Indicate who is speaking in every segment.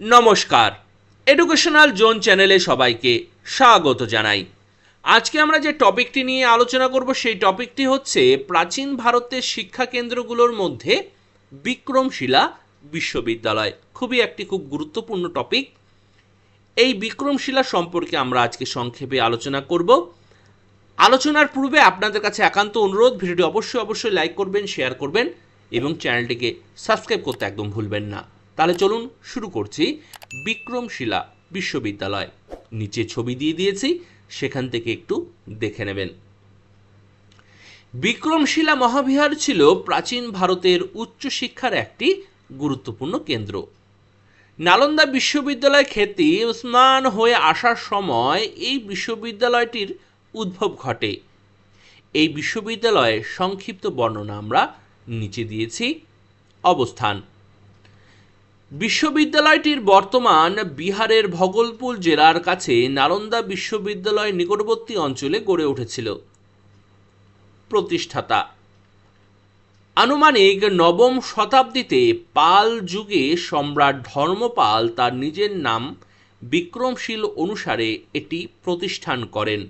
Speaker 1: নমস্কার। Educational zone চ্যানেলে সবাইকে স্বাগত জানাই। আজকে আমরা যে টপিকটি নিয়ে আলোচনা করব, সেই টপিকটি হচ্ছে প্রাচীন ভারতের শিক্ষা কেন্দ্রগুলোর মধ্যে বিক্রমশিলা বিশ্ববিদ্যালয়। খুবই একটি খুব গুরুত্বপূর্ণ টপিক। এই বিক্রমশিলা সম্পর্কে আমরা আজকে সংক্ষেপে আলোচনা করব। আলোচনার পূর্বে আপনাদের কাছে একান্ত অনুরোধ, ভিডিওটি অবশ্যই অবশ্যই লাইক করবেন, শেয়ার করবেন এবং চ্যানেলটিকে সাবস্ক্রাইব করতে একদম ভুলবেন না। তাহলে চলুন শুরু করছি বিক্রমশিলা বিশ্ববিদ্যালয়। নিচে ছবি দিয়ে দিয়েছি, সেখান থেকে একটু দেখে নেবেন। বিক্রমশিলা মহাবিহার ছিল প্রাচীন ভারতের উচ্চশিক্ষার একটি গুরুত্বপূর্ণ কেন্দ্র। নালন্দা বিশ্ববিদ্যালয় খ্যাতি উসমান হয়ে আসার সময় এই বিশ্ববিদ্যালয়টির উদ্ভব ঘটে। এই বিশ্ববিদ্যালয়ের সংক্ষিপ্ত বর্ণনা আমরা নিচে দিয়েছি। অবস্থান। বিশ্ববিদ্যালয়টির বর্তমান বিহারের ভগলপুর জেলার কাছে নালন্দা বিশ্ববিদ্যালয় নিকটবর্তী অঞ্চলে গড়ে উঠেছিল। প্রতিষ্ঠাতা। আনুমানিক নবম শতাব্দীতে পাল যুগে সম্রাট ধর্মপাল তার নিজের নাম বিক্রমশীল অনুসারে এটি প্রতিষ্ঠান করেন।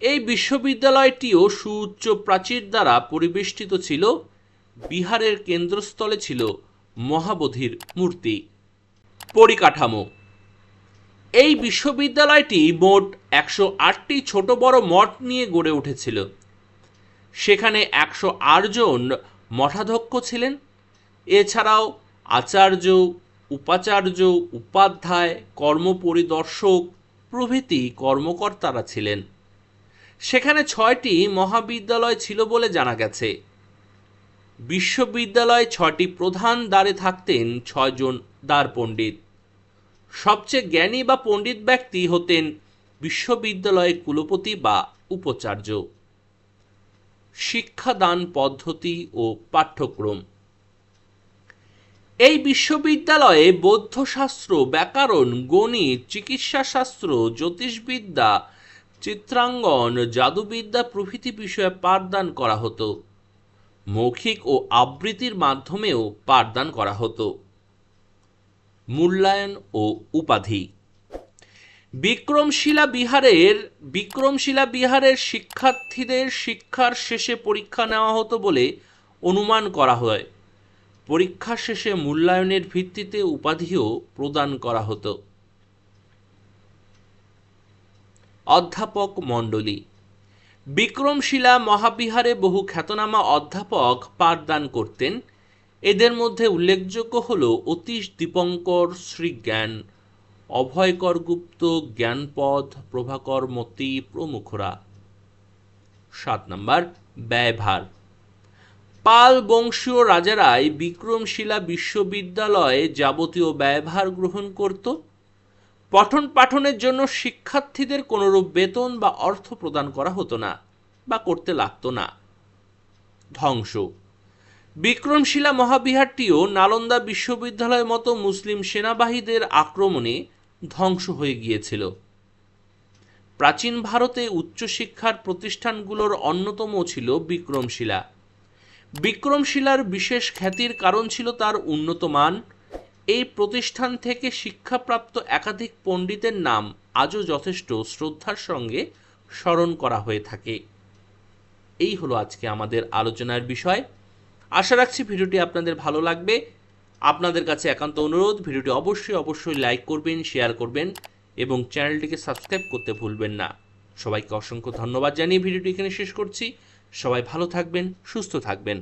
Speaker 1: এই বিশ্ববিদ্যালয়টিও সুউচ্চ প্রাচীর দ্বারা পরিবেষ্টিত ছিল, বিহারের কেন্দ্রস্থলে ছিল। মহাবোধির মূর্তি। পরিকাঠামো। এই বিশ্ববিদ্যালয়টি মোট একশো আটটি ছোট বড় মঠ নিয়ে গড়ে উঠেছিল। সেখানে একশো জন মঠাধ্যক্ষ ছিলেন। এছাড়াও আচার্য, উপাচার্য, উপাধ্যায়, কর্মপরিদর্শক, প্রভৃতি কর্মকর্তারা ছিলেন। সেখানে ছয়টি মহাবিদ্যালয় ছিল বলে জানা গেছে। বিশ্ববিদ্যালয়ে ছটি প্রধান দ্বারে থাকতেন ছয়জন দ্বার পণ্ডিত। সবচেয়ে জ্ঞানী বা পণ্ডিত ব্যক্তি হতেন বিশ্ববিদ্যালয়ের কুলপতি বা উপাচার্য। শিক্ষাদান পদ্ধতি ও পাঠ্যক্রম। এই বিশ্ববিদ্যালয়ে বৌদ্ধশাস্ত্র, ব্যাকরণ, গণিত, চিকিৎসাশাস্ত্র, জ্যোতিষবিদ্যা চিত্রাঙ্গন জাদুবিদ্যা প্রভৃতি বিষয়ে পাঠদান করা হতো। মৌখিক ও আবৃত্তির মাধ্যমেও পাঠদান করা হতো। মূল্যায়ন ও উপাধি। বিক্রমশিলা বিহারের বিক্রমশিলা বিহারের শিক্ষার্থীদের শিক্ষার শেষে পরীক্ষা নেওয়া হতো বলে অনুমান করা হয়। পরীক্ষা শেষে মূল্যায়নের ভিত্তিতে উপাধিও প্রদান করা হতো। অধ্যাপক মণ্ডলী বিক্রমশিলা মহাবিহারে বহু খ্যাতনামা অধ্যাপক পাঠদান করতেন। এদের মধ্যে উল্লেখযোগ্য হল অতীশ দীপঙ্কর শ্রীজ্ঞান, অভয়কর গুপ্ত জ্ঞানপদ প্রভাকর মতি প্রমুখরা। সাত নম্বর, ব্যয়ভার। পাল বংশীয় রাজারাই বিক্রমশিলা বিশ্ববিদ্যালয়ে যাবতীয় ব্যয়ভার গ্রহণ করত। পঠন পাঠনের জন্য শিক্ষার্থীদের কোনোরূপ বেতন বা অর্থ প্রদান করা হতো না বা করতে লাগতো না। ধ্বংস। বিক্রমশিলা মহাবিহারটিও নালন্দা বিশ্ববিদ্যালয়ের মতো মুসলিম সেনাবাহীদের আক্রমণে ধ্বংস হয়ে গিয়েছিল। প্রাচীন ভারতে উচ্চশিক্ষার প্রতিষ্ঠানগুলোর অন্যতম ছিল বিক্রমশিলা। বিক্রমশিলার বিশেষ খ্যাতির কারণ ছিল তার উন্নত মান এই প্রতিষ্ঠান থেকে শিক্ষাপ্রাপ্ত একাধিক পণ্ডিতের নাম আজও যথেষ্ট শ্রদ্ধার সঙ্গে স্মরণ করা হয়ে থাকে। এই হলো আজকে আমাদের আলোচনার বিষয়। আশা রাখছি ভিডিওটি আপনাদের ভালো লাগবে। আপনাদের কাছে একান্ত অনুরোধ, ভিডিওটি অবশ্যই অবশ্যই লাইক করবেন, শেয়ার করবেন এবং চ্যানেলটিকে সাবস্ক্রাইব করতে ভুলবেন না। সবাইকে অসংখ্য ধন্যবাদ জানিয়ে ভিডিওটি এখানে শেষ করছি। সবাই ভালো থাকবেন, সুস্থ থাকবেন।